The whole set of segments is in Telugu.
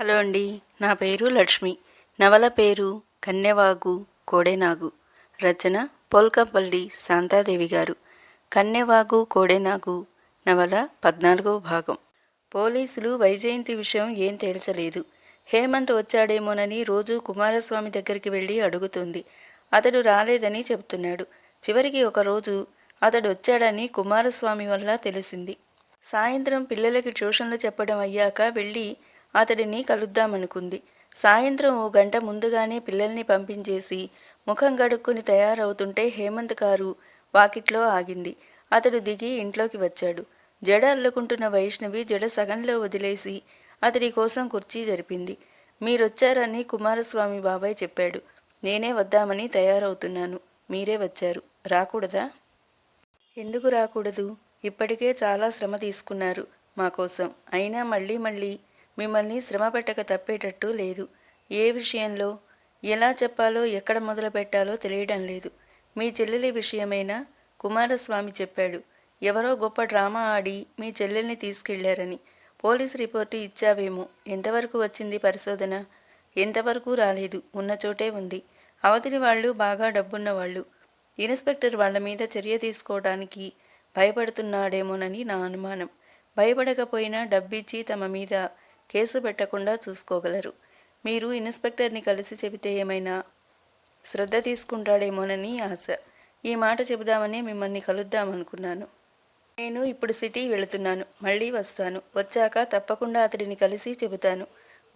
హలో అండి నా పేరు లక్ష్మి. నవల పేరు కన్నెవాగు కోడెనాగు. రచన పోల్కంపల్లి శాంతాదేవి గారు. కన్నెవాగు కోడెనాగు నవల పద్నాలుగవ భాగం. పోలీసులు వైజయంతి విషయం ఏం తేల్చలేదు. హేమంత్ వచ్చాడేమోనని రోజు కుమారస్వామి దగ్గరికి వెళ్ళి అడుగుతుంది. అతడు రాలేదని చెబుతున్నాడు చివరికి ఒకరోజు అతడు వచ్చాడని కుమారస్వామి వల్ల తెలిసింది. సాయంత్రం పిల్లలకి ట్యూషన్లు చెప్పడం అయ్యాక వెళ్ళి అతడిని కలుద్దామనుకుంది. సాయంత్రం ఓ గంట ముందుగానే పిల్లల్ని పంపించేసి ముఖం గడుక్కుని తయారవుతుంటే హేమంత్ కారు వాకిట్లో ఆగింది. అతడు దిగి ఇంట్లోకి వచ్చాడు. జడ అల్లుకుంటున్న వైష్ణవి జడ సగంలో వదిలేసి అతడి కోసం కుర్చీ జరిపింది. మీరొచ్చారని కుమారస్వామి బాబాయ్ చెప్పాడు. నేనే వద్దామని తయారవుతున్నాను. మీరే వచ్చారు. రాకూడదా? ఎందుకు రాకూడదు? ఇప్పటికే చాలా శ్రమ తీసుకున్నారు మా కోసం. అయినా మళ్ళీ మళ్ళీ మిమ్మల్ని శ్రమ పెట్టక తప్పేటట్టు లేదు. ఏ విషయంలో ఎలా చెప్పాలో ఎక్కడ మొదలు పెట్టాలో తెలియడం లేదు. మీ చెల్లెలి విషయమైనా కుమారస్వామి చెప్పాడు. ఎవరో గొప్ప డ్రామా ఆడి మీ చెల్లెల్ని తీసుకెళ్ళారని. Police report ఇచ్చావేమో. ఎంతవరకు వచ్చింది పరిశోధన? ఎంతవరకు రాలేదు. ఉన్న చోటే ఉంది. అవతలి వాళ్ళు బాగా డబ్బున్నవాళ్ళు. ఇన్స్పెక్టర్ వాళ్ళ మీద చర్య తీసుకోవడానికి భయపడుతున్నాడేమోనని నా అనుమానం. భయపడకపోయినా డబ్బిచ్చి తమ మీద కేసు పెట్టకుండా చూసుకోగలరు. మీరు ఇన్స్పెక్టర్ని కలిసి చెబితే ఏమైనా శ్రద్ధ తీసుకుంటాడేమోనని ఆశ. ఈ మాట చెబుదామని మిమ్మల్ని కలుద్దామనుకున్నాను. నేను ఇప్పుడు సిటీ వెళుతున్నాను. మళ్ళీ వస్తాను. వచ్చాక తప్పకుండా అతడిని కలిసి చెబుతాను.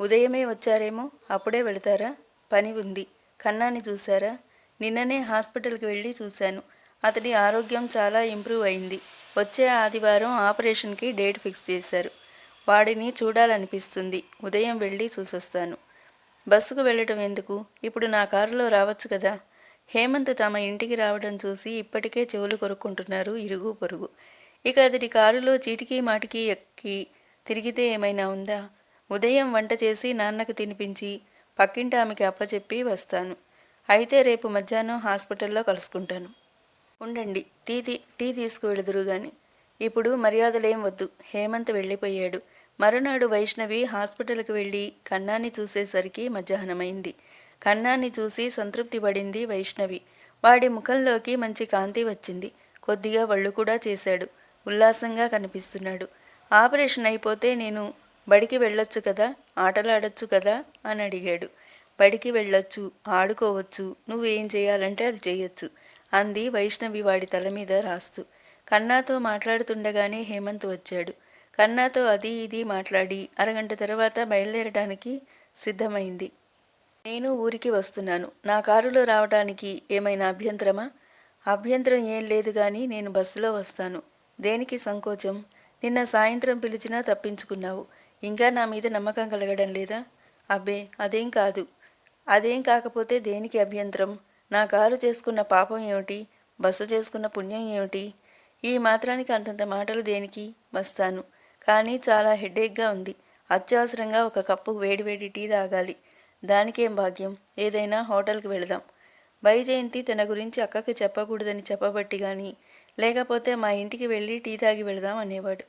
ఉదయమే వచ్చారేమో? అప్పుడే వెళతారా? పని ఉంది. కన్నాని చూశారా? నిన్ననే హాస్పిటల్కి వెళ్ళి చూశాను. అతడి ఆరోగ్యం చాలా ఇంప్రూవ్ అయింది. వచ్చే ఆదివారం ఆపరేషన్కి డేట్ ఫిక్స్ చేశారు. వాడిని చూడాలనిపిస్తుంది. ఉదయం వెళ్ళి చూసొస్తాను. బస్సుకు వెళ్ళటం ఎందుకు? ఇప్పుడు నా కారులో రావచ్చు కదా? హేమంత్ తమ ఇంటికి రావడం చూసి ఇప్పటికే చెవులు కొరుక్కుంటున్నారు ఇరుగు పొరుగు. ఇక అతడి కారులో చీటికి మాటికి ఎక్కి తిరిగితే ఏమైనా ఉందా? ఉదయం వంట చేసి నాన్నకు తినిపించి పక్కింటి ఆమెకి అప్పచెప్పి వస్తాను. అయితే రేపు మధ్యాహ్నం హాస్పిటల్లో కలుసుకుంటాను. ఉండండి టీ తీ టీ తీసుకువెళుదురు గాని ఇప్పుడు మర్యాదలేం వద్దు. హేమంత్ వెళ్ళిపోయాడు. మరునాడు వైష్ణవి హాస్పిటల్కి వెళ్ళి కన్నాన్ని చూసేసరికి మధ్యాహ్నమైంది. కన్నాన్ని చూసి సంతృప్తి పడింది వైష్ణవి. వాడి ముఖంలోకి మంచి కాంతి వచ్చింది. కొద్దిగా వళ్ళు కూడా చేశాడు. ఉల్లాసంగా కనిపిస్తున్నాడు. ఆపరేషన్ అయిపోతే నేను బడికి వెళ్ళొచ్చు కదా? ఆటలాడొచ్చు కదా? అని అడిగాడు. బడికి వెళ్ళొచ్చు ఆడుకోవచ్చు నువ్వేం చేయాలంటే అది చేయొచ్చు అంది వైష్ణవి వాడి తల మీద రాస్తూ. కన్నాతో మాట్లాడుతుండగానే హేమంత్ వచ్చాడు. కన్నాతో అది ఇది మాట్లాడి అరగంట తర్వాత బయలుదేరడానికి సిద్ధమైంది. నేను ఊరికి వస్తున్నాను. నా కారులో రావడానికి ఏమైనా అభ్యంతరమా? అభ్యంతరం ఏం లేదు కానీ నేను బస్సులో వస్తాను. దేనికి సంకోచం? నిన్న సాయంత్రం పిలిచినా తప్పించుకున్నావు. ఇంకా నా మీద నమ్మకం కలగడం లేదా? అబ్బే అదేం కాదు. అదేం కాకపోతే దేనికి అభ్యంతరం? నా కారు చేసుకున్న పాపం ఏమిటి? బస్సు చేసుకున్న పుణ్యం ఏమిటి? ఈ మాత్రానికి అంతంత మాటలు దేనికి? వస్తాను. కానీ చాలా హెడేక్గా ఉంది. అత్యవసరంగా ఒక కప్పు వేడివేడి టీ తాగాలి. దానికేం భాగ్యం? ఏదైనా హోటల్కి వెళదాం. వైజయంతి తన గురించి అక్కకి చెప్పకూడదని చెప్పబట్టి కానీ లేకపోతే మా ఇంటికి వెళ్ళి టీ తాగి వెళదాం అనేవాడు.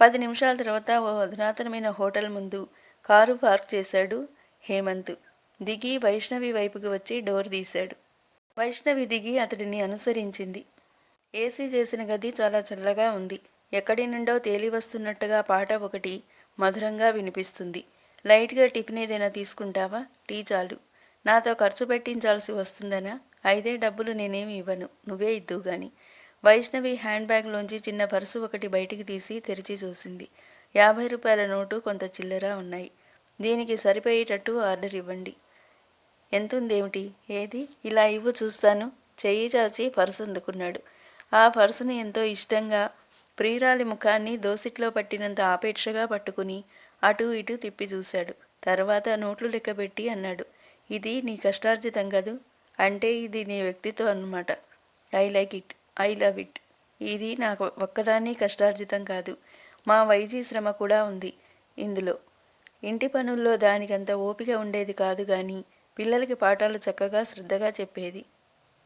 పది నిమిషాల తర్వాత ఓ అధునాతనమైన హోటల్ ముందు కారు పార్క్ చేశాడు హేమంత్. దిగి వైష్ణవి వైపుకి వచ్చి డోర్ తీశాడు. వైష్ణవి దిగి అతడిని అనుసరించింది. ఏసీ చేసిన గది చాలా చల్లగా ఉంది. ఎక్కడి నుండో తేలి వస్తున్నట్టుగా పాట ఒకటి మధురంగా వినిపిస్తుంది. లైట్గా టిఫిన్ ఏదైనా తీసుకుంటావా? టీ చాలు. నాతో ఖర్చు పెట్టించాల్సి వస్తుందనా? అయితే డబ్బులు నేనేమి ఇవ్వను. నువ్వే ఇద్దువు గాని. వైష్ణవి హ్యాండ్ బ్యాగ్లోంచి చిన్న పర్సు ఒకటి బయటికి తీసి తెరిచి చూసింది. యాభై రూపాయల నోటు కొంత చిల్లర ఉన్నాయి. దీనికి సరిపోయేటట్టు ఆర్డర్ ఇవ్వండి. ఎంతుందేమిటి? ఏది? ఇలా ఇవ్వు చూస్తాను. చెయ్యి చాచి పర్సు అందుకున్నాడు. ఆ పర్సును ఎంతో ఇష్టంగా ప్రియురాలి ముఖాన్ని దోసిట్లో పట్టినంత ఆపేక్షగా పట్టుకుని అటూ ఇటూ తిప్పి చూశాడు. తర్వాత నోట్లు లెక్కబెట్టి అన్నాడు ఇది నీ కష్టార్జితం కదూ? అంటే ఇది నీ వ్యక్తిత్వం అన్నమాట. I like it I love it. ఇది నాకు ఒక్కదాన్ని కష్టార్జితం కాదు. మా వైజీ శ్రమ కూడా ఉంది ఇందులో. ఇంటి పనుల్లో దానికంత ఓపిక ఉండేది కాదు కానీ పిల్లలకి పాఠాలు చక్కగా శ్రద్ధగా చెప్పేది.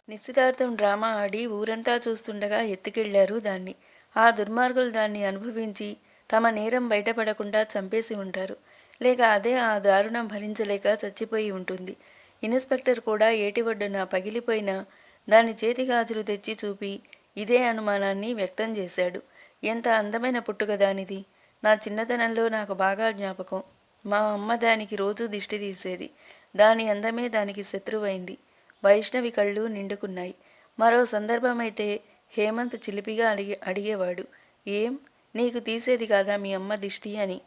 నిశ్చితార్థం డ్రామా ఆడి ఊరంతా చూస్తుండగా ఎత్తుకెళ్ళారు దాన్ని. ఆ దుర్మార్గులు దాన్ని అనుభవించి తమ నేరం బయటపడకుండా చంపేసి ఉంటారు. లేక అదే ఆ దారుణం భరించలేక చచ్చిపోయి ఉంటుంది. ఇన్స్పెక్టర్ కూడా ఏటి ఒడ్డున పగిలిపోయిన దాని చేతి గాజులు తెచ్చి చూపి ఇదే అనుమానాన్ని వ్యక్తం చేశాడు. ఎంత అందమైన పుట్టుక దానిది. నా చిన్నతనంలో నాకు బాగా జ్ఞాపకం. మా అమ్మ దానికి రోజు దిష్టి తీసేది. దాని అందమే దానికి శత్రువైంది. వైష్ణవి కళ్ళు నిండుకున్నాయి. మరో సందర్భమైతే హేమంత్ చిలిపిగా అడిగే అడిగేవాడు. ఏం? నీకు తీసేది కాదా మీ అమ్మ దిష్టి అని.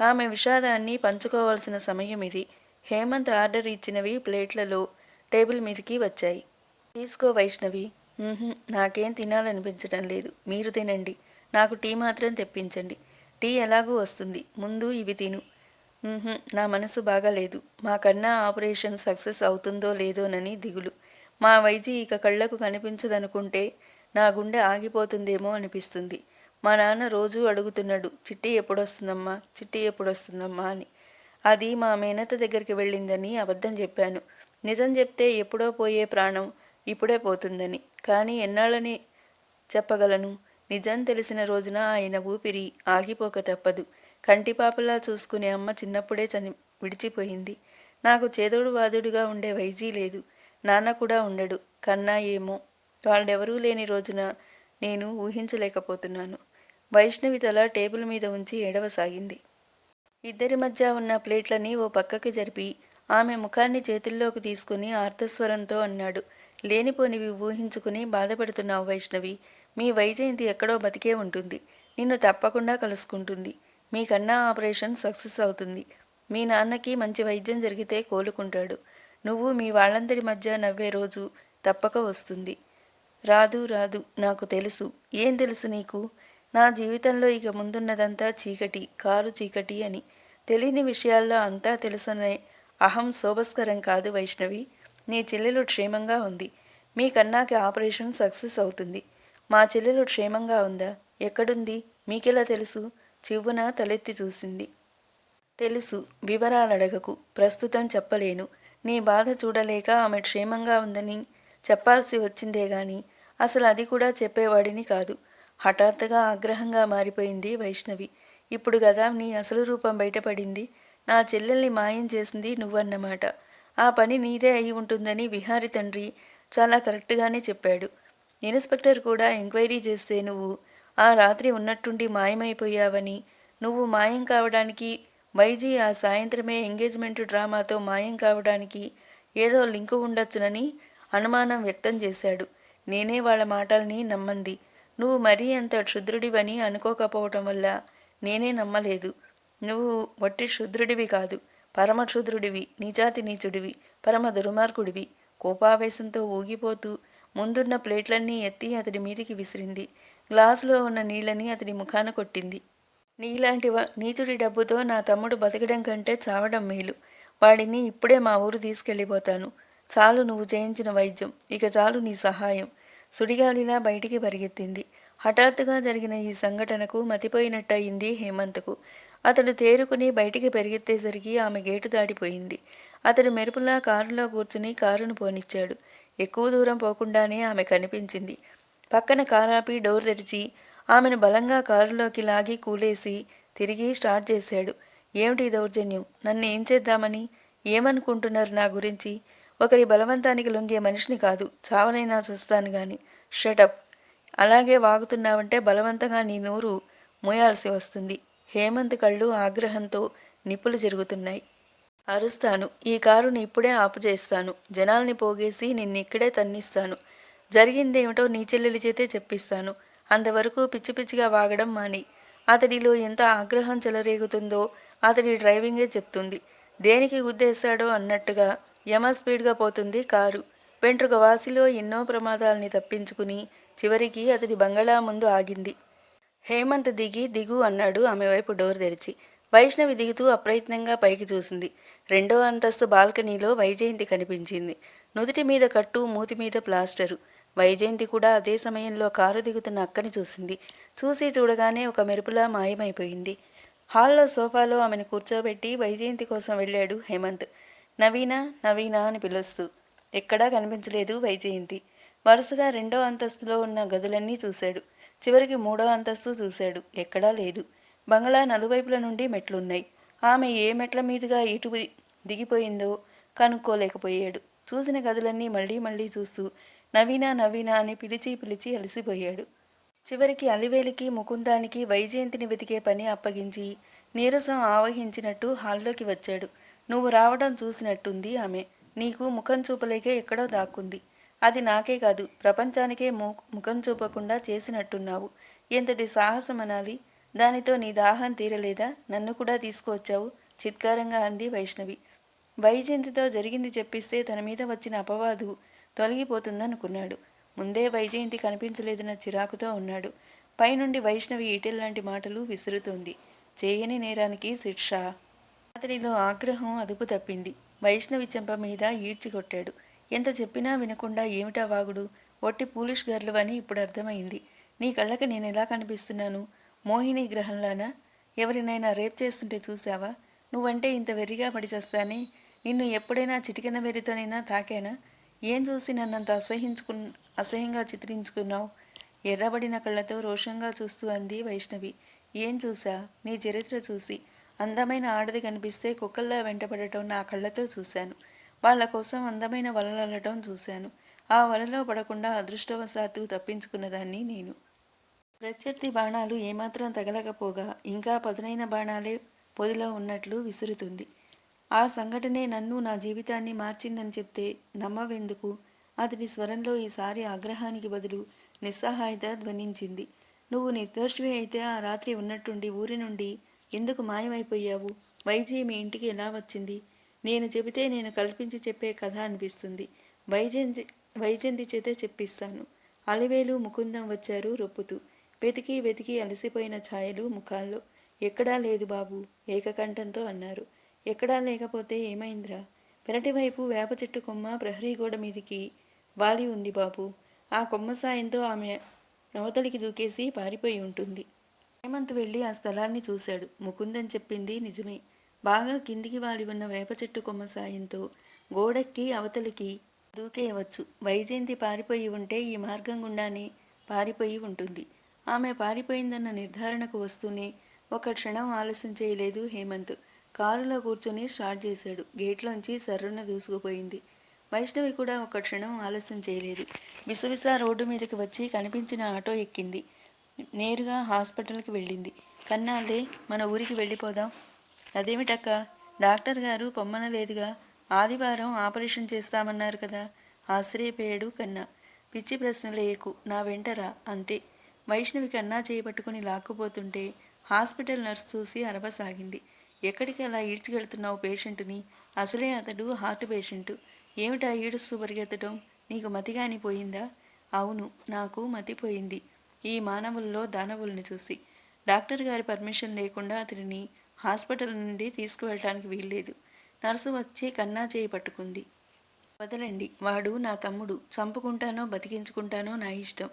ఆమె విషాదాన్ని పంచుకోవాల్సిన సమయం ఇది. హేమంత్ ఆర్డర్ ఇచ్చినవి ప్లేట్లలో టేబుల్ మీదకి వచ్చాయి. తీసుకో వైష్ణవి. నాకేం తినాలనిపించడం లేదు. మీరు తినండి. నాకు టీ మాత్రం తెప్పించండి. టీ ఎలాగూ వస్తుంది. ముందు ఇవి తిను. నా మనసు బాగాలేదు. మా కన్నా ఆపరేషన్ సక్సెస్ అవుతుందో లేదోనని దిగులు. మా వైద్య ఇక కళ్ళకు కనిపించదనుకుంటే నా గుండె ఆగిపోతుందేమో అనిపిస్తుంది. మా నాన్న రోజూ అడుగుతున్నాడు చిట్టి ఎప్పుడొస్తుందమ్మా? చిట్టి ఎప్పుడొస్తుందమ్మా? అని. అది మా మేనత దగ్గరికి వెళ్ళిందని అబద్ధం చెప్పాను. నిజం చెప్తే ఎప్పుడో పోయే ప్రాణం ఇప్పుడే పోతుందని. కానీ ఎన్నాళ్ళని చెప్పగలను? నిజం తెలిసిన రోజున ఆయన ఊపిరి ఆగిపోక తప్పదు. కంటిపాపలా చూసుకునే అమ్మ చిన్నప్పుడే చని విడిచిపోయింది. నాకు చేదోడు వాదుడుగా ఉండే వైజీ లేదు. నాన్న కూడా ఉండడు. కన్నా ఏమో? వాళ్ళెవరూ లేని రోజున నేను ఊహించలేకపోతున్నాను. వైష్ణవి తల టేబుల్ మీద ఉంచి ఏడవసాగింది. ఇద్దరి మధ్య ఉన్న ప్లేట్లని ఓ పక్కకి జరిపి ఆమె ముఖాన్ని చేతుల్లోకి తీసుకుని ఆర్తస్వరంతో అన్నాడు. లేనిపోనివి ఊహించుకుని బాధపడుతున్నావు వైష్ణవి. మీ వైజయంతి ఎక్కడో బతికే ఉంటుంది. నిన్ను తప్పకుండా కలుసుకుంటుంది. మీకన్నా ఆపరేషన్ సక్సెస్ అవుతుంది. మీ నాన్నకి మంచి వైద్యం జరిగితే కోలుకుంటాడు. నువ్వు మీ వాళ్ళందరి మధ్య నవ్వే రోజు తప్పక వస్తుంది. రాదు రాదు నాకు తెలుసు. ఏం తెలుసు నీకు? నా జీవితంలో ఇక ముందున్నదంతా చీకటి కారు చీకటి అని. తెలియని విషయాల్లో అంతా తెలుసనే అహం శోభస్కరం కాదు వైష్ణవి. నీ చెల్లెలు క్షేమంగా ఉంది. మీ కన్నాకి ఆపరేషన్ సక్సెస్ అవుతుంది. మా చెల్లెలు క్షేమంగా ఉందా? ఎక్కడుంది? మీకెలా తెలుసు? చివ్వున తలెత్తి చూసింది. తెలుసు వివరాలు అడగకు ప్రస్తుతం చెప్పలేను. నీ బాధ చూడలేక ఆమె క్షేమంగా ఉందని చెప్పాల్సి వచ్చిందే గాని అసలు అది కూడా చెప్పేవాడిని కాదు. హఠాత్తుగా ఆగ్రహంగా మారిపోయింది వైష్ణవి. ఇప్పుడు కదా నీ అసలు రూపం బయటపడింది. నా చెల్లెల్ని మాయం చేసింది నువ్వన్నమాట. ఆ పని నీదే అయి ఉంటుందని విహారి తండ్రి చాలా కరెక్ట్గానే చెప్పాడు. ఇన్స్పెక్టర్ కూడా ఎంక్వైరీ చేస్తే నువ్వు ఆ రాత్రి ఉన్నట్టుండి మాయమైపోయావని నువ్వు మాయం కావడానికి వైజీ ఆ సాయంత్రమే ఎంగేజ్మెంట్ డ్రామాతో మాయం కావడానికి ఏదో లింకు ఉండొచ్చునని అనుమానం వ్యక్తం చేశాడు. నేనే వాళ్ళ మాటల్ని నమ్మంది. నువ్వు మరీ అంత క్షుద్రుడివని అనుకోకపోవటం వల్ల నేనే నమ్మలేదు. నువ్వు వట్టి క్షుద్రుడివి కాదు. పరమ క్షుద్రుడివి నీచుడివి పరమ దుర్మార్గుడివి. కోపావేశంతో ఊగిపోతూ ముందున్న ప్లేట్లన్నీ ఎత్తి అతడి మీదికి విసిరింది. గ్లాసులో ఉన్న నీళ్ళని అతడి ముఖాన కొట్టింది. నీలాంటి వా- నీచుడి డబ్బుతో నా తమ్ముడు బతకడం కంటే చావడం మేలు. వాడిని ఇప్పుడే మా ఊరు తీసుకెళ్ళిపోతాను. చాలు నువ్వు చేయించిన వైద్యం ఇక చాలు నీ సహాయం సుడిగాలిలా బయటికి పరిగెత్తింది. హఠాత్తుగా జరిగిన ఈ సంఘటనకు మతిపోయినట్టయింది హేమంత్కు. అతడు తేరుకుని బయటికి పెరిగెత్తేసరికి ఆమె గేటు దాటిపోయింది. అతడు మెరుపులా కారులో కూర్చుని కారును పోనిచ్చాడు. ఎక్కువ దూరం పోకుండానే ఆమె కనిపించింది. పక్కన కారాపి డోర్ తెరిచి ఆమెను బలంగా కారులోకి లాగి కూలేసి తిరిగి స్టార్ట్ చేశాడు. ఏమిటి దౌర్జన్యం? నన్ను ఏం చేద్దామని? ఏమనుకుంటున్నారు నా గురించి? ఒకరి బలవంతానికి లొంగే మనిషిని కాదు చావనైనా చూస్తాను గాని. షటప్ అలాగే వాగుతున్నావంటే బలవంతంగా నీ నూరు మూయాల్సి వస్తుంది. హేమంత్ కళ్ళు ఆగ్రహంతో నిప్పులు జరుగుతున్నాయి. అరుస్తాను. ఈ కారుని ఇప్పుడే ఆపు చేస్తాను జనాల్ని పోగేసి నిన్నిక్కడే తన్నిస్తాను. జరిగిందేమిటో నీ చెల్లెలి చేతే చెప్పిస్తాను. అంతవరకు పిచ్చి పిచ్చిగా వాగడం మాని. అతడిలో ఎంత ఆగ్రహం చెలరేగుతుందో అతడి డ్రైవింగే చెప్తుంది. దేనికి గుద్దేశాడో అన్నట్టుగా యమ స్పీడ్గా పోతుంది కారు. వెంట్రుక వాసిలో ఎన్నో ప్రమాదాల్ని తప్పించుకుని చివరికి అతడి బంగళా ముందు ఆగింది. హేమంత్ దిగి దిగు అన్నాడు ఆమె వైపు డోర్ తెరిచి. వైష్ణవి దిగుతూ అప్రయత్నంగా పైకి చూసింది. రెండో అంతస్తు బాల్కనీలో వైజయంతి కనిపించింది. నుదుటి మీద కట్టు మూతి మీద ప్లాస్టరు. వైజయంతి కూడా అదే సమయంలో కారు దిగుతున్న అక్కని చూసింది. చూసి చూడగానే ఒక మెరుపులా మాయమైపోయింది. హాల్లో సోఫాలో ఆమెను కూర్చోబెట్టి వైజయంతి కోసం వెళ్ళాడు హేమంత్. నవీన నవీన అని పిలుస్తూ. ఎక్కడా కనిపించలేదు వైజయంతి. వరుసగా రెండో అంతస్తులో ఉన్న గదులన్నీ చూశాడు. చివరికి మూడో అంతస్తు చూశాడు. ఎక్కడా లేదు. బంగ్లా నలువైపుల నుండి మెట్లున్నాయి. ఆమె ఏ మెట్ల మీదుగా ఇటు దిగిపోయిందో కనుక్కోలేకపోయాడు. చూసిన గదులన్నీ మళ్ళీ మళ్ళీ చూస్తూ నవీన నవీన అని పిలిచి పిలిచి అలసిపోయాడు. చివరికి అలివేలికి ముకుందానికి వైజయంతిని వెతికే పని అప్పగించి నీరసం ఆవహించినట్టు హాల్లోకి వచ్చాడు. నువ్వు రావడం చూసినట్టుంది ఆమె. నీకు ముఖం చూపలేకే ఎక్కడో దాక్కుంది. అది నాకే కాదు ప్రపంచానికే ము ముఖం చూపకుండా చేసినట్టున్నావు. ఎంతటి సాహసం అనాలి? దానితో నీ దాహం తీరలేదా? నన్ను కూడా తీసుకువచ్చావు? చిత్కారంగా అంది వైష్ణవి. వైజయంతితో జరిగింది చెప్పిస్తే తన మీద వచ్చిన అపవాదు తొలగిపోతుందనుకున్నాడు. ముందే వైజయంతి కనిపించలేదన్న చిరాకుతో ఉన్నాడు. పైనుండి వైష్ణవి ఈటెల్లాంటి మాటలు విసురుతోంది. చేయని నేరానికి శిక్ష. అతనిలో ఆగ్రహం అదుపు తప్పింది. వైష్ణవి చెంప మీద ఈడ్చికొట్టాడు ఎంత చెప్పినా వినకుండా ఏమిటా వాగుడు? ఒట్టి పూలిష్ గర్లు అని ఇప్పుడు అర్థమైంది. నీ కళ్ళకి నేను ఎలా కనిపిస్తున్నాను? మోహిని గ్రహంలానా? ఎవరినైనా రేప్ చేస్తుంటే చూసావా నువ్వంటే ఇంత వెర్రిగా పడిచేస్తానే? నిన్ను ఎప్పుడైనా చిటికెన వెర్రితోనైనా తాకానా? ఏం చూసి నన్నంత అసహించుకు అసహ్యంగా చిత్రించుకున్నావు? ఎర్రబడిన కళ్ళతో రోషంగా చూస్తూ అంది వైష్ణవి. ఏం చూసా? నీ చరిత్ర చూసి. అందమైన ఆడది కనిపిస్తే కుక్కల్లా వెంటపడటం నా కళ్ళతో చూశాను. వాళ్ళ కోసం అందమైన వలలల్లటం చూశాను. ఆ వలలో పడకుండా అదృష్టవశాత్తు తప్పించుకున్నదాన్ని నేను. ప్రత్యర్థి బాణాలు ఏమాత్రం తగలకపోగా ఇంకా పదునైన బాణాలే పొదిలో ఉన్నట్లు విసురుతుంది. ఆ సంఘటనే నన్ను నా జీవితాన్ని మార్చిందని చెప్తే నమ్మవెందుకు? అతడి స్వరంలో ఈసారి ఆగ్రహానికి బదులు నిస్సహాయత ధ్వనించింది. నువ్వు నిర్దోషి అయితే ఆ రాత్రి ఉన్నట్టుండి ఊరి నుండి ఎందుకు మాయమైపోయావు? వైజీ మీ ఇంటికి ఎలా వచ్చింది? నేను చెబితే నేను కల్పించి చెప్పే కథ అనిపిస్తుంది. వైజయంతి వైజయంతి చేతే చెప్పిస్తాను. అలివేలు ముకుందం వచ్చారు రొప్పుతూ. వెతికి వెతికి అలసిపోయిన ఛాయలు ముఖాల్లో. ఎక్కడా లేదు బాబు ఏకకంఠంతో అన్నారు. ఎక్కడా లేకపోతే ఏమైందిరా? పెరటి వైపు వేప చెట్టు కొమ్మ ప్రహరీ గోడ మీదికి వాలి ఉంది బాబు. ఆ కొమ్మ సాయంతో ఆమె అవతలికి దూకేసి పారిపోయి ఉంటుంది. హేమంత్ వెళ్ళి ఆ స్థలాన్ని చూశాడు. ముకుందన్ చెప్పింది నిజమే. బాగా కిందికి వాలి ఉన్న వేప చెట్టు కొమ్మ సాయంతో గోడెక్కి అవతలికి దూకేయవచ్చు. వైజయంతి పారిపోయి ఉంటే ఈ మార్గం గుండానే పారిపోయి ఉంటుంది. ఆమె పారిపోయిందన్న నిర్ధారణకు వస్తూనే ఒక క్షణం ఆలస్యం చేయలేదు హేమంత్. కారులో కూర్చొని స్టార్ట్ చేశాడు. గేట్లోంచి సర్రున దూసుకుపోయింది. వైష్ణవి కూడా ఒక క్షణం ఆలస్యం చేయలేదు. విసవిస రోడ్డు మీదకి వచ్చి కనిపించిన ఆటో ఎక్కింది. నేరుగా హాస్పిటల్కి వెళ్ళింది. కన్నాళ్ళే మన ఊరికి వెళ్ళిపోదాం. అదేమిటక్క? డాక్టర్ గారు పొమ్మనలేదుగా. ఆదివారం ఆపరేషన్ చేస్తామన్నారు కదా. ఆశ్చర్యపోయాడు కన్నా. పిచ్చి ప్రశ్నలేయకు నా వెంటరా అంతే. వైష్ణవి కన్నా చేయబట్టుకుని లాక్కుపోతుంటే హాస్పిటల్ నర్స్ చూసి అరవసాగింది. ఎక్కడికి అలా ఈడ్చికెళ్తున్నావు పేషెంట్ని? అసలే అతడు హార్ట్ పేషెంట్. ఏమిటా ఈడుస్తూ పరిగెత్తడం నీకు మతిగాని పోయిందా అవును నాకు మతిపోయింది. ఈ మానవుల్లో దానవుల్ని చూసి. డాక్టర్ గారి పర్మిషన్ లేకుండా అతడిని హాస్పిటల్ నుండి తీసుకువెళ్ళటానికి వీల్లేదు. నర్సు వచ్చి కన్నా చేయి పట్టుకుంది. వదలండి వాడు నా తమ్ముడు. చంపుకుంటానో బతికించుకుంటానో నా ఇష్టం.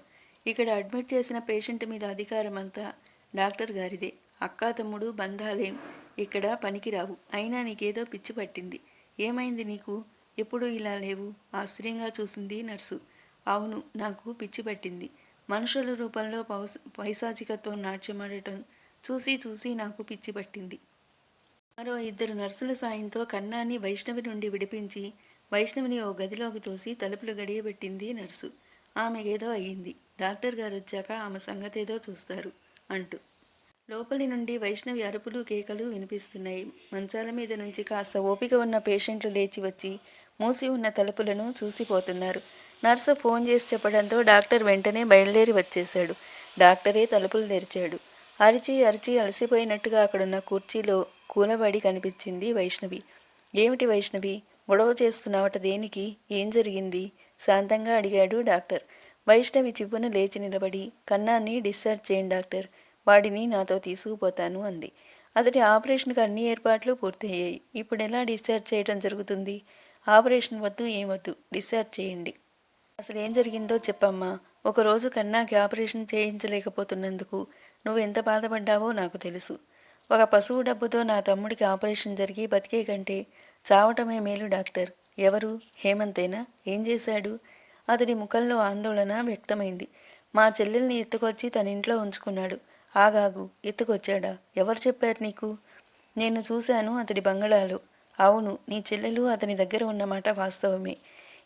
ఇక్కడ అడ్మిట్ చేసిన పేషెంట్ మీద అధికారం అంతా డాక్టర్ గారిదే. అక్కా తమ్ముడు బంధాలేం. ఇక్కడ పనికిరావు. అయినా నీకేదో పిచ్చి పట్టింది. ఏమైంది నీకు? ఎప్పుడు ఇలా లేవు. ఆశ్చర్యంగా చూసింది నర్సు. అవును నాకు పిచ్చి పట్టింది. మనుషుల రూపంలో పౌస పైశాచికతో నాట్యమాడటం చూసి చూసి నాకు పిచ్చి పట్టింది. మరో ఇద్దరు నర్సుల సాయంతో కన్నాన్ని వైష్ణవి నుండి విడిపించి వైష్ణవిని ఓ గదిలోకి తోసి తలుపులు గడియబెట్టింది నర్సు. ఆమెకేదో అయ్యింది. డాక్టర్ గారు వచ్చాక ఆమె సంగతేదో చూస్తారు అంటూ. లోపలి నుండి వైష్ణవి అరుపులు కేకలు వినిపిస్తున్నాయి. మంచాల మీద నుంచి కాస్త ఓపిక ఉన్న పేషెంట్లు లేచి వచ్చి మూసి ఉన్న తలుపులను చూసిపోతున్నారు. నర్సు ఫోన్ చేసి చెప్పడంతో డాక్టర్ వెంటనే బయలుదేరి వచ్చేశాడు. డాక్టరే తలుపులు తెరిచాడు. అరిచి అరిచి అలసిపోయినట్టుగా అక్కడున్న కుర్చీలో కూలబడి కనిపించింది వైష్ణవి. ఏమిటి వైష్ణవి? గొడవ చేస్తున్నావట దేనికి? ఏం జరిగింది? శాంతంగా అడిగాడు డాక్టర్. వైష్ణవి చిప్పున లేచి నిలబడి కన్నాన్ని డిశ్చార్జ్ చేయండి డాక్టర్. వాడిని నాతో తీసుకుపోతాను అంది. అతడి ఆపరేషన్కి అన్ని ఏర్పాట్లు పూర్తయ్యాయి. ఇప్పుడు ఎలా డిశ్చార్జ్ చేయడం జరుగుతుంది? ఆపరేషన్ వద్దు ఏమొద్దు డిశ్చార్జ్ చేయండి. అసలు ఏం జరిగిందో చెప్పమ్మా. ఒకరోజు కన్నాకి ఆపరేషన్ చేయించలేకపోతున్నందుకు నువ్వు ఎంత బాధపడ్డావో నాకు తెలుసు. ఒక పశువు డబ్బుతో నా తమ్ముడికి ఆపరేషన్ జరిగి బతికే కంటే చావటమే మేలు డాక్టర్. ఎవరు? హేమంతేనా? ఏం చేశాడు? అతడి ముఖంలో ఆందోళన వ్యక్తమైంది. మా చెల్లెల్ని ఎత్తుకొచ్చి తన ఇంట్లో ఉంచుకున్నాడు. ఆగాగు ఎత్తుకొచ్చాడా? ఎవరు చెప్పారు నీకు? నేను చూశాను అతడి బంగళాలో. అవును నీ చెల్లెలు అతని దగ్గర ఉన్నమాట వాస్తవమే.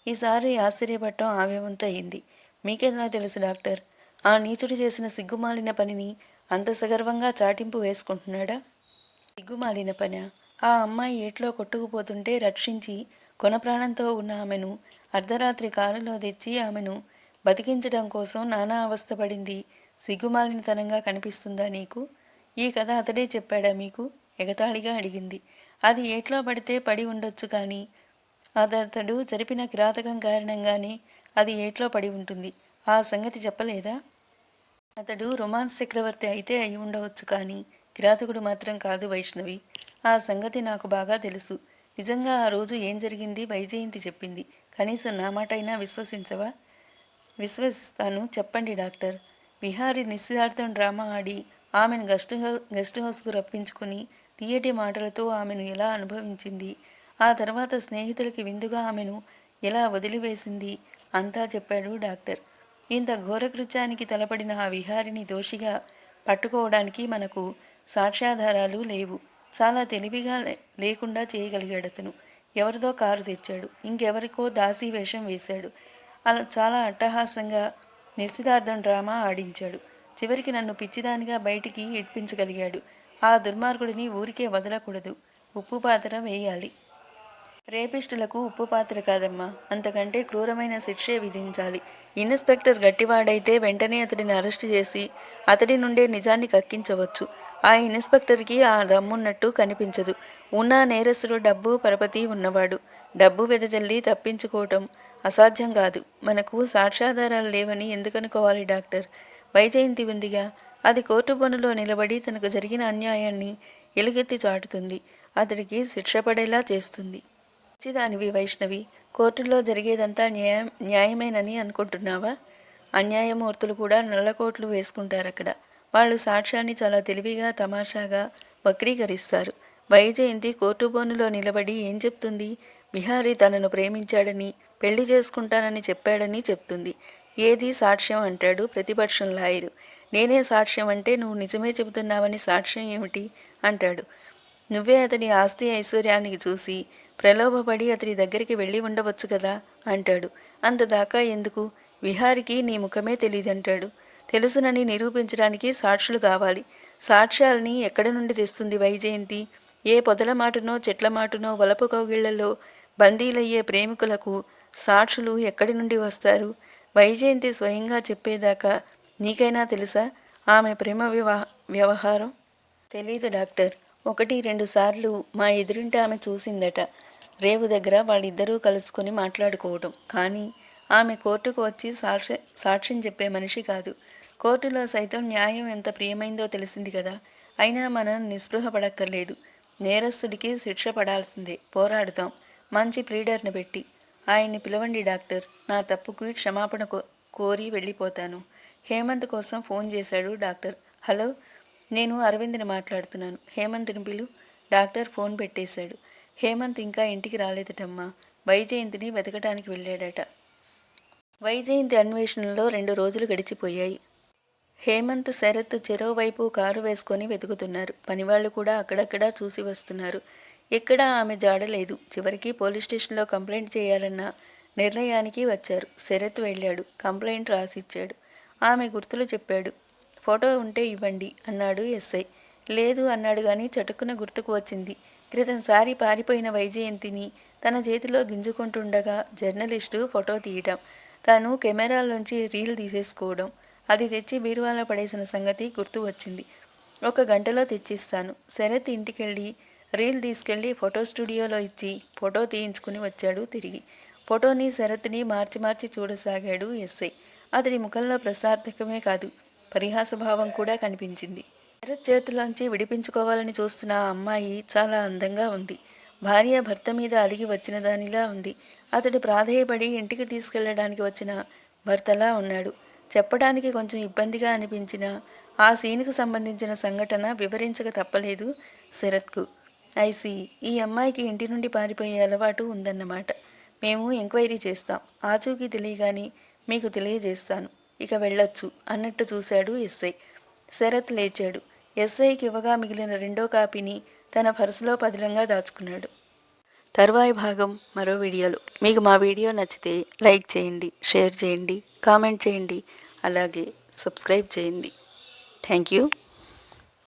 ఈసారి ఆశ్చర్యపడటం ఆవేవంతయింది అయింది మీకెలా తెలుసు డాక్టర్? ఆ నీచుడు చేసిన సిగ్గుమాలిన పనిని అంత సగర్వంగా చాటింపు వేసుకుంటున్నాడా? సిగ్గుమాలిన పని? ఆ అమ్మాయి ఏట్లో కొట్టుకుపోతుంటే రక్షించి కొన ప్రాణంతో ఉన్న ఆమెను అర్ధరాత్రి కారులో తెచ్చి ఆమెను బతికించడం కోసం నానా అవస్థపడింది సిగ్గుమాలినతనంగా కనిపిస్తుందా నీకు? ఈ కథ అతడే చెప్పాడా మీకు? ఎగతాళిగా అడిగింది. అది ఏట్లో పడితే పడి ఉండొచ్చు కానీ అతడు జరిపిన కిరాతకం కారణంగానే అది ఏట్లో పడి ఉంటుంది. ఆ సంగతి చెప్పలేదా? అతడు రొమాన్స్ చక్రవర్తి అయితే అయి ఉండవచ్చు కానీ కిరాతకుడు మాత్రం కాదు వైష్ణవి. ఆ సంగతి నాకు బాగా తెలుసు. నిజంగా ఆ రోజు ఏం జరిగింది వైజయంతి చెప్పింది. కనీసం నా మాట అయినా విశ్వసించవా? విశ్వసిస్తాను. చెప్పండి డాక్టర్. విహారి నిశ్చితార్థం డ్రామా ఆడి ఆమెను గెస్ట్ హౌ గెస్ట్ హౌస్కు రప్పించుకుని తీయటి మాటలతో ఆమెను ఎలా అనుభవించింది? ఆ తర్వాత స్నేహితులకి విందుగా ఆమెను ఎలా వదిలివేసింది? అంతా చెప్పాడు డాక్టర్. ఇంత ఘోరకృత్యానికి తలపడిన ఆ విహారిని దోషిగా పట్టుకోవడానికి మనకు సాక్ష్యాధారాలు లేవు. చాలా తెలివిగా లే- లేకుండా చేయగలిగాడు అతను. ఎవరిదో కారు తెచ్చాడు. ఇంకెవరికో దాసీ వేషం వేశాడు. అలా చాలా అట్టహాసంగా నిశ్చితార్థం డ్రామా ఆడించాడు. చివరికి నన్ను పిచ్చిదానిగా బయటికి ఇడ్పించగలిగాడు. ఆ దుర్మార్గుడిని ఊరికే వదలకూడదు. ఉప్పు పాత్ర వేయాలి. రేపిస్టులకు ఉప్పు పాత్ర కాదమ్మా. అంతకంటే క్రూరమైన శిక్షే విధించాలి. ఇన్స్పెక్టర్ గట్టివాడైతే వెంటనే అతడిని అరెస్టు చేసి అతడి నుండే నిజాన్ని కక్కించవచ్చు. ఆ ఇన్స్పెక్టర్కి ఆ దమ్మున్నట్టు కనిపించదు. ఉన్న నేరస్తుడు డబ్బు పరపతి ఉన్నవాడు. డబ్బు వెదజల్లి తప్పించుకోవటం అసాధ్యం కాదు. మనకు సాక్ష్యాధారాలు లేవని ఎందుకనుకోవాలి డాక్టర్? వైజయంతి ఉందిగా. అది కోర్టు పనులో నిలబడి తనకు జరిగిన అన్యాయాన్ని ఎలుగెత్తి చాటుతుంది. అతడికి శిక్ష పడేలా చేస్తుంది. మంచిదానివి వైష్ణవి. కోర్టులో జరిగేదంతా న్యాయం న్యాయమేనని అనుకుంటున్నావా? అన్యాయమూర్తులు కూడా నల్లకోట్లు వేసుకుంటారు అక్కడ వాళ్ళు సాక్ష్యాన్ని చాలా తెలివిగా తమాషాగా వక్రీకరిస్తారు. వైజయంతి కోర్టు బోనులో నిలబడి ఏం చెప్తుంది? బిహారీ తనను ప్రేమించాడని పెళ్ళి చేసుకుంటానని చెప్పాడని చెప్తుంది. ఏది సాక్ష్యం అంటాడు ప్రతిపక్షం లాయరు. నేనే సాక్ష్యం అంటే నువ్వు నిజమే చెబుతున్నావని సాక్ష్యం ఏమిటి? అంటాడు. నువ్వే అతని ఆస్తి ఐశ్వర్యానికి చూసి ప్రలోభపడి అతని దగ్గరికి వెళ్ళి ఉండవచ్చు కదా? అంటాడు. అంతదాకా ఎందుకు? విహారికి నీ ముఖమే తెలియదంటాడు తెలుసునని నిరూపించడానికి సాక్షులు కావాలి. సాక్ష్యాల్ని ఎక్కడి నుండి తెస్తుంది వైజయంతి? ఏ పొదల మాటనో చెట్ల మాటనో వలపు కౌగిళ్ళలో బందీలయ్యే ప్రేమికులకు సాక్షులు ఎక్కడి నుండి వస్తారు? వైజయంతి స్వయంగా చెప్పేదాకా నీకైనా తెలుసా ఆమె ప్రేమ వివాహ వ్యవహారం? తెలీదు డాక్టర్. ఒకటి రెండు సార్లు మా ఎదురింట ఆమె చూసిందట. రేవు దగ్గర వాళ్ళిద్దరూ కలుసుకొని మాట్లాడుకోవటం. కానీ ఆమె కోర్టుకు వచ్చి సాక్ష్య సాక్ష్యం చెప్పే మనిషి కాదు. కోర్టులో సైతం న్యాయం ఎంత ప్రియమైందో తెలిసింది కదా. అయినా మనం నిస్పృహపడక్కర్లేదు నేరస్తుడికి శిక్ష పడాల్సిందే. పోరాడుతాం. మంచి ప్లీడర్ని పెట్టి. ఆయన్ని పిలవండి డాక్టర్. నా తప్పుకు క్షమాపణ కో కోరి వెళ్ళిపోతాను. హేమంత్ కోసం ఫోన్ చేశాడు డాక్టర్. హలో నేను అరవింద్ని మాట్లాడుతున్నాను. హేమంత్ని పిలు. డాక్టర్ ఫోన్ పెట్టేశాడు. హేమంత్ ఇంకా ఇంటికి రాలేదటమ్మా. వైజయంతిని వెతకటానికి వెళ్ళాడట. వైజయంతి అన్వేషణలో రెండు రోజులు గడిచిపోయాయి. హేమంత్ శరత్ చెరోవైపు కారు వేసుకొని వెతుకుతున్నారు. పనివాళ్ళు కూడా అక్కడక్కడా చూసి వస్తున్నారు. ఎక్కడా ఆమె జాడలేదు చివరికి పోలీస్ స్టేషన్లో కంప్లైంట్ చేయాలన్న నిర్ణయానికి వచ్చారు. శరత్ వెళ్ళాడు. కంప్లైంట్ రాసిచ్చాడు. ఆమె గుర్తులు చెప్పాడు. ఫోటో ఉంటే ఇవ్వండి అన్నాడు ఎస్ఐ. లేదు అన్నాడు కానీ చటుక్కున గుర్తుకు వచ్చింది. క్రితంసారి పారిపోయిన వైజయంతిని తన చేతిలో గింజుకుంటుండగా జర్నలిస్టు ఫోటో తీయటం తాను కెమెరాలోంచి రీల్ తీసేసుకోవడం అది తెచ్చి బీరువాలో పడేసిన సంగతి గుర్తు వచ్చింది. ఒక గంటలో తెచ్చిస్తాను. శరత్ ఇంటికెళ్ళి రీల్ తీసుకెళ్ళి ఫోటో స్టూడియోలో ఇచ్చి ఫోటో తీయించుకుని వచ్చాడు తిరిగి. ఫోటోని శరత్ని మార్చి మార్చి చూడసాగాడు ఎస్ఐ. అతడి ముఖంలో ప్రసార్థకమే కాదు పరిహాసభావం కూడా కనిపించింది. శరత్ చేతిలోంచి విడిపించుకోవాలని చూస్తున్న ఆ అమ్మాయి చాలా అందంగా ఉంది. భార్య భర్త మీద అలిగి వచ్చిన దానిలా ఉంది. అతడు ప్రాధేయపడి ఇంటికి తీసుకెళ్ళడానికి వచ్చిన భర్తలా ఉన్నాడు. చెప్పడానికి కొంచెం ఇబ్బందిగా అనిపించిన ఆ సీన్కు సంబంధించిన సంఘటన వివరించక తప్పలేదు శరత్కు. ఐసి ఈ అమ్మాయికి ఇంటి నుండి పారిపోయే అలవాటు ఉందన్నమాట. మేము ఎంక్వైరీ చేస్తాం. ఆచూకీ తెలియగానే మీకు తెలియజేస్తాను. ఇక వెళ్ళొచ్చు అన్నట్టు చూశాడు ఎస్ఐ. శరత్ లేచాడు. ఎస్ఐకి ఇవ్వగా మిగిలిన రెండో కాపీని తన పర్సులో పదిలంగా దాచుకున్నాడు. తరువాయి భాగం మరో వీడియోలో. మీకు మా వీడియో నచ్చితే లైక్ చేయండి షేర్ చేయండి కామెంట్ చేయండి అలాగే సబ్స్క్రైబ్ చేయండి. Thank you.